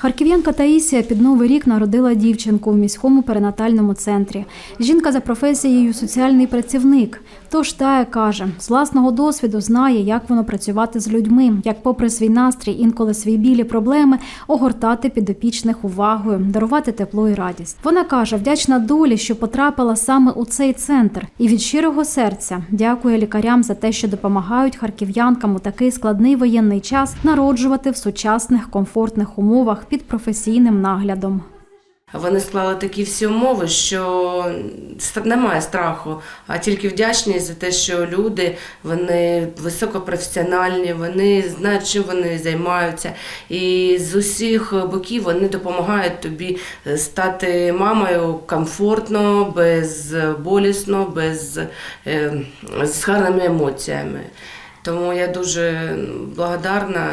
Харків'янка Таїсія під новий рік народила дівчинку у міському перинатальному центрі. Жінка за професією соціальний працівник. Тож Тая каже, з власного досвіду знає, як воно працювати з людьми, як, попри свій настрій, інколи свої білі проблеми, огортати підопічних увагою, дарувати тепло і радість. Вона каже, вдячна долі, що потрапила саме у цей центр, і від щирого серця дякує лікарям за те, що допомагають харків'янкам у такий складний воєнний час народжувати в сучасних комфортних умовах під професійним наглядом. Вони склали такі всі умови, що немає страху, а тільки вдячність за те, що люди вони високопрофесіональні, вони знають, чим вони займаються. І з усіх боків вони допомагають тобі стати мамою комфортно, безболісно, без, е, з гарними емоціями. Тому я дуже благодарна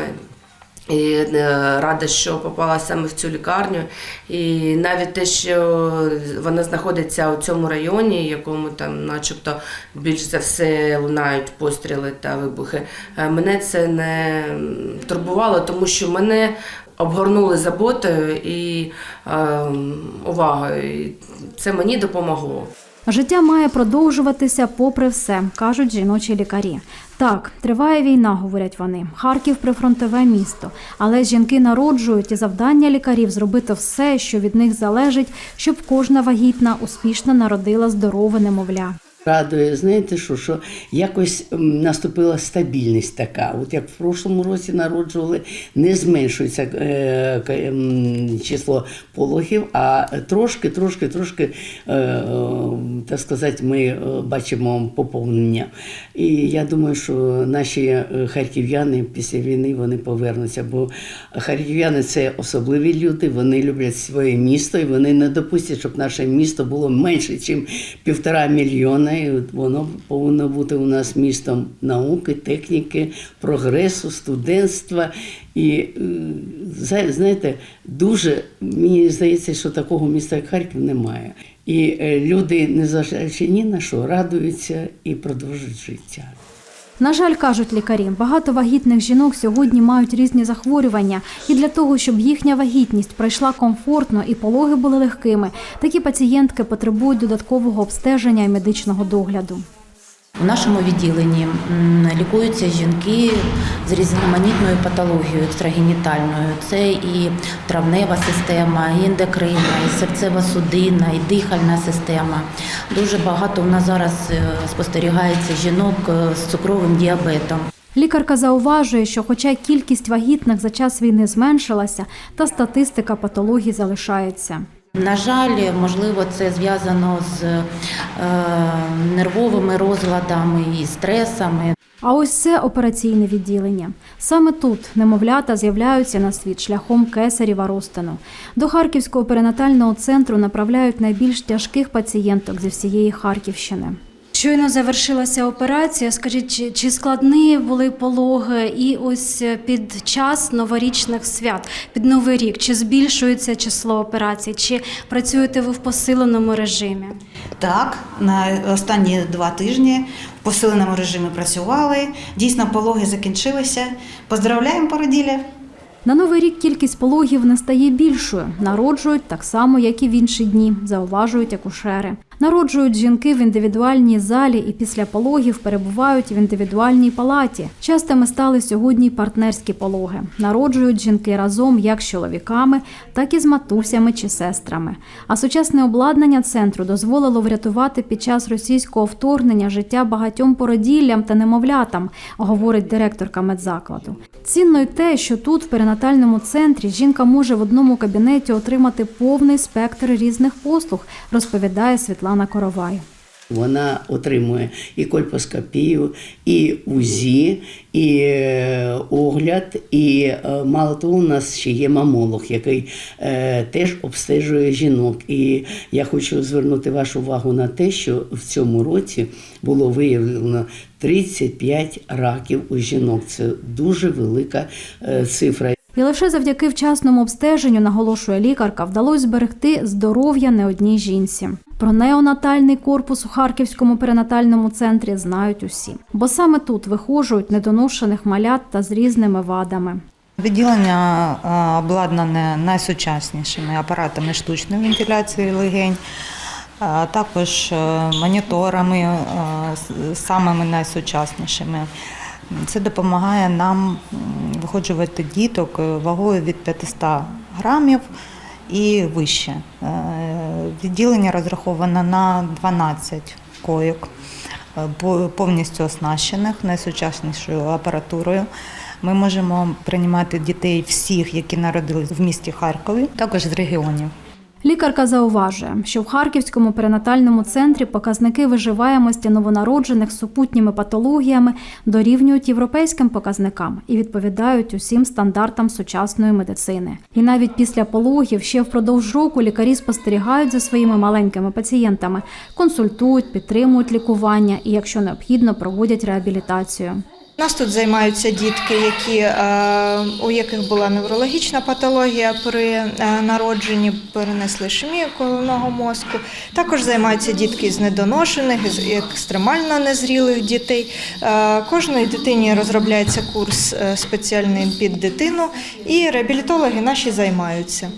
і е, рада, що попала саме в цю лікарню. І навіть те, що вона знаходиться у цьому районі, якому там, начебто, більш за все лунають постріли та вибухи, е, мене це не турбувало, тому що мене обгорнули заботою і е, увагою. І це мені допомогло. Життя має продовжуватися попри все, кажуть жіночі лікарі. Так, триває війна, говорять вони. Харків прифронтове місто. Але жінки народжують і завдання лікарів зробити все, що від них залежить, щоб кожна вагітна успішно народила здорове немовля. Радує, знаєте, що, що якось наступила стабільність така. От як в прошлому році народжували, не зменшується е, число пологів, а трошки, трошки, трошки, е, так сказати, ми е, бачимо поповнення. І я думаю, що наші харків'яни після війни вони повернуться, бо харків'яни це особливі люди, вони люблять своє місто і вони не допустять, щоб наше місто було менше, ніж півтора мільйона. І воно повинно бути у нас містом науки, техніки, прогресу, студентства. І е, знаєте, дуже мені здається, що такого міста, як Харків, немає. І е, люди, незважаючи ні на що, радуються і продовжують життя. На жаль, кажуть лікарі, багато вагітних жінок сьогодні мають різні захворювання, і для того, щоб їхня вагітність пройшла комфортно і пологи були легкими, такі пацієнтки потребують додаткового обстеження і медичного догляду. У нашому відділенні лікуються жінки з різноманітною патологією екстрагенітальною. Це і травнева система, і ендокринна, і серцево-судинна, і дихальна система. Дуже багато у нас зараз е, спостерігається жінок е, з цукровим діабетом. Лікарка зауважує, що, хоча кількість вагітних за час війни зменшилася, та статистика патологій залишається. На жаль, можливо, це зв'язано з нервовими розладами і стресами. А ось це операційне відділення. Саме тут немовлята з'являються на світ шляхом кесарєва розтину. До Харківського перинатального центру направляють найбільш тяжких пацієнток зі всієї Харківщини. Щойно завершилася операція. Скажіть, чи, чи складні були пологи і ось е, під час новорічних свят, під новий рік, чи збільшується число операцій, чи працюєте ви в посиленому режимі? Так, на останні два тижні в посиленому режимі працювали. Дійсно, пологи закінчилися. Поздравляємо породілля! На новий рік кількість пологів не стає більшою. Народжують так само, як і в інші дні, зауважують акушери. Народжують жінки в індивідуальній залі і після пологів перебувають в індивідуальній палаті. Частими стали сьогодні партнерські пологи. Народжують жінки разом як з чоловіками, так і з матусями чи сестрами. А сучасне обладнання центру дозволило врятувати під час російського вторгнення життя багатьом породіллям та немовлятам, говорить директорка медзакладу. Цінно й те, що тут, в перинатальному центрі, жінка може в одному кабінеті отримати повний спектр різних послуг, розповідає Світлана Коровай. Вона отримує і кольпоскопію, і УЗІ, і е, огляд, і е, мало того, у нас ще є мамолог, який е, теж обстежує жінок. І я хочу звернути вашу увагу на те, що в цьому році було виявлено 35 раків у жінок. Це дуже велика цифра. І лише завдяки вчасному обстеженню, наголошує лікарка, вдалося зберегти здоров'я не одній жінці. Про неонатальний корпус у Харківському перинатальному центрі знають усі, бо саме тут вихожують недоношених малят та з різними вадами. Відділення обладнане найсучаснішими апаратами штучної вентиляції легень, а також е, моніторами е, самими найсучаснішими. Це допомагає нам виходжувати діток е, вагою від 500 грамів і вище. Е, Відділення розраховано на 12 койок, е, по- повністю оснащених найсучаснішою апаратурою. Ми можемо приймати дітей всіх, які народились в місті Харкові, також з регіонів. Лікарка зауважує, що в Харківському перинатальному центрі показники виживаємості новонароджених з супутніми патологіями дорівнюють європейським показникам і відповідають усім стандартам сучасної медицини. І навіть після пологів ще впродовж року лікарі спостерігають за своїми маленькими пацієнтами, консультують, підтримують лікування і, якщо необхідно, проводять реабілітацію. Нас тут займаються дітки, які, е, у яких була неврологічна патологія при е, народженні, перенесли ішемію головного мозку. Також займаються дітки з недоношених, з екстремально незрілих дітей. Е, Кожної дитині розробляється курс спеціальний під дитину, і реабілітологи наші займаються.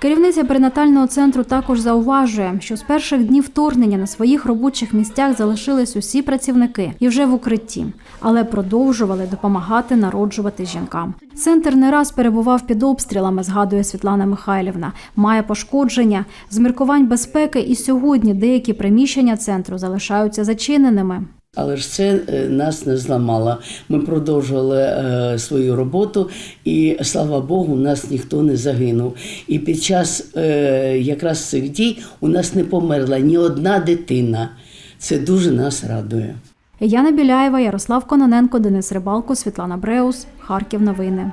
Керівниця перинатального центру також зауважує, що з перших днів вторгнення на своїх робочих місцях залишились усі працівники і вже в укритті, але продовжували допомагати народжувати жінкам. Центр не раз перебував під обстрілами, згадує Світлана Михайлівна. Має пошкодження з міркувань безпеки, і сьогодні деякі приміщення центру залишаються зачиненими. Але ж це е, нас не зламало. Ми продовжували е, свою роботу, і слава Богу, нас ніхто не загинув. І під час е, якраз цих дій у нас не померла ні одна дитина. Це дуже нас радує. Яна Біляєва, Ярослав Кононенко, Денис Рибалко, Світлана Бреус, Харків. Новини.